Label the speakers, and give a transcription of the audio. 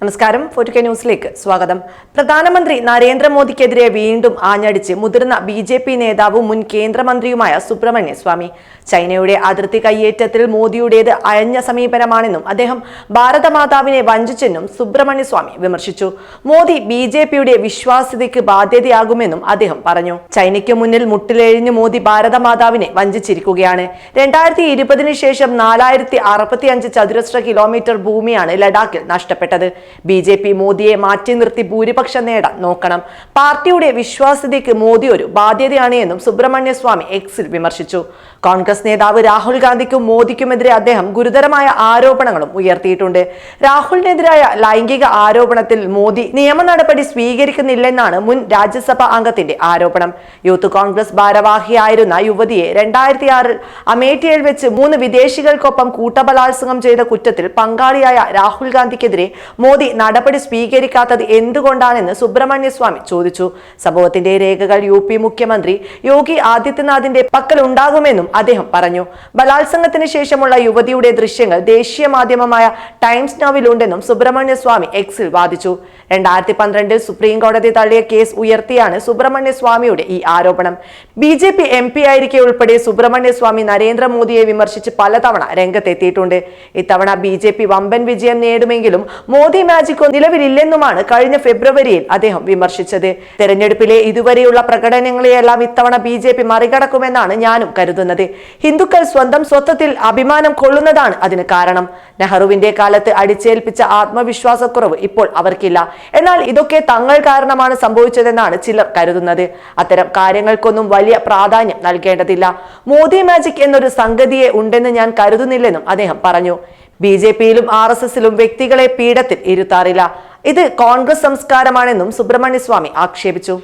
Speaker 1: നമസ്കാരം. ഫോർട്ടുകെ ന്യൂസിലേക്ക് സ്വാഗതം. പ്രധാനമന്ത്രി നരേന്ദ്രമോദിക്കെതിരെ വീണ്ടും ആഞ്ഞടിച്ച് മുതിർന്ന ബി ജെ പി നേതാവും മുൻ കേന്ദ്രമന്ത്രിയുമായ സുബ്രഹ്മണ്യ സ്വാമി ചൈനയുടെ അതിർത്തി കയ്യേറ്റത്തിൽ മോദിയുടേത് അയഞ്ഞ സമീപനമാണെന്നും അദ്ദേഹം ഭാരതമാതാവിനെ വഞ്ചിച്ചെന്നും സുബ്രഹ്മണ്യ സ്വാമി വിമർശിച്ചു. മോദി ബി ജെ പിയുടെ വിശ്വാസ്യതയ്ക്ക് ബാധ്യതയാകുമെന്നും അദ്ദേഹം പറഞ്ഞു. ചൈനയ്ക്ക് മുന്നിൽ മുട്ടിലെഴിഞ്ഞ് മോദി ഭാരതമാതാവിനെ വഞ്ചിച്ചിരിക്കുകയാണ്. രണ്ടായിരത്തി ഇരുപതിനു ശേഷം നാലായിരത്തി അറുപത്തി അഞ്ച് ചതുരശ്ര കിലോമീറ്റർ ഭൂമിയാണ് ലഡാക്കിൽ നഷ്ടപ്പെട്ടത്. ബി ജെ പി മോദിയെ മാറ്റി നിർത്തി ഭൂരിപക്ഷം നേടാൻ നോക്കണം. പാർട്ടിയുടെ വിശ്വാസ്യതയ്ക്ക് മോദി ഒരു ബാധ്യതയാണ് എന്നും സുബ്രഹ്മണ്യ സ്വാമി എക്സിൽ വിമർശിച്ചു. കോൺഗ്രസ് നേതാവ് രാഹുൽ ഗാന്ധിക്കും മോദിക്കുമെതിരെ അദ്ദേഹം ഗുരുതരമായ ആരോപണങ്ങളും ഉയർത്തിയിട്ടുണ്ട്. രാഹുലിനെതിരായ ലൈംഗിക ആരോപണത്തിൽ മോദി നിയമ നടപടി സ്വീകരിക്കുന്നില്ലെന്നാണ് മുൻ രാജ്യസഭാ അംഗത്തിന്റെ ആരോപണം. യൂത്ത് കോൺഗ്രസ് ഭാരവാഹിയായിരുന്ന യുവതിയെ രണ്ടായിരത്തി ആറിൽ അമേഠിയിൽ വെച്ച് മൂന്ന് വിദേശികൾക്കൊപ്പം കൂട്ടബലാത്സംഗം ചെയ്ത കുറ്റത്തിൽ പങ്കാളിയായ രാഹുൽ ഗാന്ധിക്കെതിരെ മോദി നടപടി സ്വീകരിക്കാത്തത് എന്തുകൊണ്ടാണെന്ന് സുബ്രഹ്മണ്യ സ്വാമി ചോദിച്ചു. സംഭവത്തിന്റെ രേഖകൾ യു പി മുഖ്യമന്ത്രി യോഗി ആദിത്യനാഥിന്റെ പക്കൽ ഉണ്ടാകുമെന്നും അദ്ദേഹം പറഞ്ഞു. ബലാത്സംഗത്തിന് ശേഷമുള്ള യുവതിയുടെ ദൃശ്യങ്ങൾ ദേശീയ മാധ്യമമായ ടൈംസ് നൗവിലുണ്ടെന്നും സുബ്രഹ്മണ്യ സ്വാമി എക്സിൽ വാദിച്ചു. രണ്ടായിരത്തി പന്ത്രണ്ടിൽ സുപ്രീം കോടതി തള്ളിയ കേസ് ഉയർത്തിയാണ് സുബ്രഹ്മണ്യ സ്വാമിയുടെ ഈ ആരോപണം. B J P M P ആയിരിക്കെ ഉൾപ്പെടെ സുബ്രഹ്മണ്യ സ്വാമി നരേന്ദ്രമോദിയെ വിമർശിച്ച് പലതവണ രംഗത്തെത്തിയിട്ടുണ്ട്. ഇത്തവണ ബി ജെ പി വമ്പൻ വിജയം നേടുമെങ്കിലും മോദി മാജിക്കോ നിലവിലില്ലെന്നുമാണ് കഴിഞ്ഞ ഫെബ്രുവരിയിൽ അദ്ദേഹം വിമർശിച്ചത്. തെരഞ്ഞെടുപ്പിലെ ഇതുവരെയുള്ള പ്രകടനങ്ങളെയെല്ലാം ഇത്തവണ ബി ജെ പി മറികടക്കുമെന്നാണ് ഞാനും കരുതുന്നത്. ഹിന്ദുക്കൾ സ്വന്തം സ്വത്വത്തിൽ അഭിമാനം കൊള്ളുന്നതാണ് അതിന് കാരണം. നെഹ്റുവിന്റെ കാലത്ത് അടിച്ചേൽപ്പിച്ച ആത്മവിശ്വാസക്കുറവ് ഇപ്പോൾ അവർക്കില്ല. എന്നാൽ ഇതൊക്കെ തങ്ങൾ കാരണമാണ് സംഭവിച്ചതെന്നാണ് ചിലർ കരുതുന്നത്. അത്തരം കാര്യങ്ങൾക്കൊന്നും വലിയ പ്രാധാന്യം നൽകേണ്ടതില്ല. മോദി മാജിക് എന്നൊരു സംഗതിയെ ഉണ്ടെന്ന് ഞാൻ കരുതുന്നില്ലെന്നും അദ്ദേഹം പറഞ്ഞു. ബി ജെ പിയിലും ആർ എസ് എസിലും വ്യക്തികളെ പീഠത്തിൽ ഇരുത്താറില്ല. ഇത് കോൺഗ്രസ് സംസ്കാരമാണെന്നും സുബ്രഹ്മണ്യസ്വാമി ആക്ഷേപിച്ചു.